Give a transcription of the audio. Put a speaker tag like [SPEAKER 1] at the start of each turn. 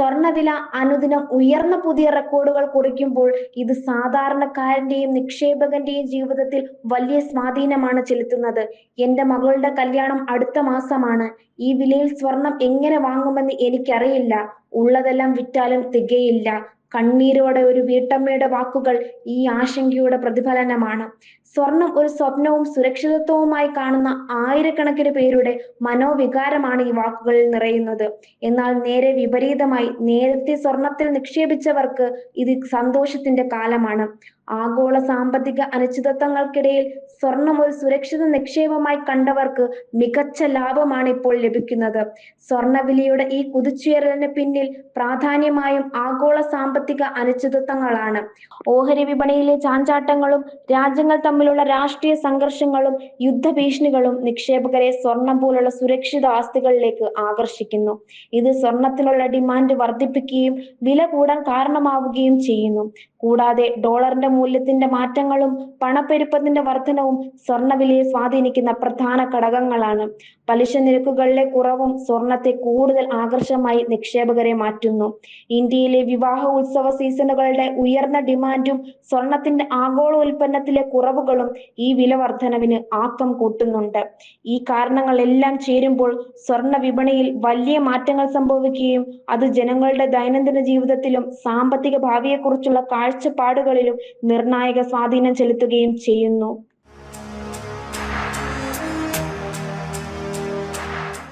[SPEAKER 1] സ്വർണവില അനുദിനം ഉയർന്ന പുതിയ റെക്കോർഡുകൾ കുറിക്കുമ്പോൾ ഇത് സാധാരണക്കാരന്റെയും നിക്ഷേപകന്റെയും ജീവിതത്തിൽ വലിയ സ്വാധീനമാണ് ചെലുത്തുന്നത്. എന്റെ മകളുടെ കല്യാണം അടുത്ത മാസമാണ്. ഈ വിലയിൽ സ്വർണം എങ്ങനെ വാങ്ങുമെന്ന് എനിക്കറിയില്ല. ഉള്ളതെല്ലാം വിറ്റാലും തികയില്ല. കണ്ണീരോടെ ഒരു വീട്ടമ്മയുടെ വാക്കുകൾ ഈ ആശങ്കയുടെ പ്രതിഫലനമാണ്. സ്വർണം ഒരു സ്വപ്നവും സുരക്ഷിതത്വവുമായി കാണുന്ന ആയിരക്കണക്കിന് പേരുടെ മനോവികാരമാണ് ഈ വാക്കുകളിൽ നിറയുന്നത്. എന്നാൽ നേരെ വിപരീതമായി നേരത്തെ സ്വർണത്തിൽ നിക്ഷേപിച്ചവർക്ക് ഇത് സന്തോഷത്തിന്റെ കാലമാണ്. ആഗോള സാമ്പത്തിക അനിശ്ചിതത്വങ്ങൾക്കിടയിൽ സ്വർണം ഒരു സുരക്ഷിത നിക്ഷേപമായി കണ്ടവർക്ക് മികച്ച ലാഭമാണ് ഇപ്പോൾ ലഭിക്കുന്നത്. സ്വർണവിലയുടെ ഈ കുതിച്ചുയരലിന് പിന്നിൽ പ്രാധാന്യമായും ആഗോള സാമ്പത്തിക അനിശ്ചിതത്വങ്ങളാണ്. ഓഹരി വിപണിയിലെ ചാഞ്ചാട്ടങ്ങളും രാജ്യങ്ങൾ തമ്മിലുള്ള രാഷ്ട്രീയ സംഘർഷങ്ങളും യുദ്ധഭീഷണികളും നിക്ഷേപകരെ സ്വർണം പോലുള്ള സുരക്ഷിത ആസ്തികളിലേക്ക് ആകർഷിക്കുന്നു. ഇത് സ്വർണത്തിനുള്ള ഡിമാൻഡ് വർദ്ധിപ്പിക്കുകയും വില കൂടാൻ കാരണമാവുകയും ചെയ്യുന്നു. കൂടാതെ ഡോളറിന്റെ മൂല്യത്തിന്റെ മാറ്റങ്ങളും പണപ്പെരുപ്പത്തിന്റെ വർധനവും സ്വർണവിലയെ സ്വാധീനിക്കുന്ന പ്രധാന ഘടകങ്ങളാണ്. പലിശ നിരക്കുകളിലെ കുറവും സ്വർണത്തെ കൂടുതൽ ആകർഷകമായി നിക്ഷേപകരെ മാറ്റുന്നു. ഇന്ത്യയിലെ വിവാഹ ഉത്സവ സീസണുകളുടെ ഉയർന്ന ഡിമാൻഡും സ്വർണത്തിന്റെ ആഗോള ഉൽപ്പന്നത്തിലെ കുറവുകളും ഈ വില വർധനവിന് ആക്കം കൂട്ടുന്നുണ്ട്. ഈ കാരണങ്ങളെല്ലാം ചേരുമ്പോൾ സ്വർണ വിപണിയിൽ വലിയ മാറ്റങ്ങൾ സംഭവിക്കുകയും അത് ജനങ്ങളുടെ ദൈനംദിന ജീവിതത്തിലും സാമ്പത്തിക ഭാവിയെക്കുറിച്ചുള്ള കാഴ്ചപ്പാടുകളിലും നിർണായക സ്വാധീനം ചെലുത്തുകയും ചെയ്യുന്നു.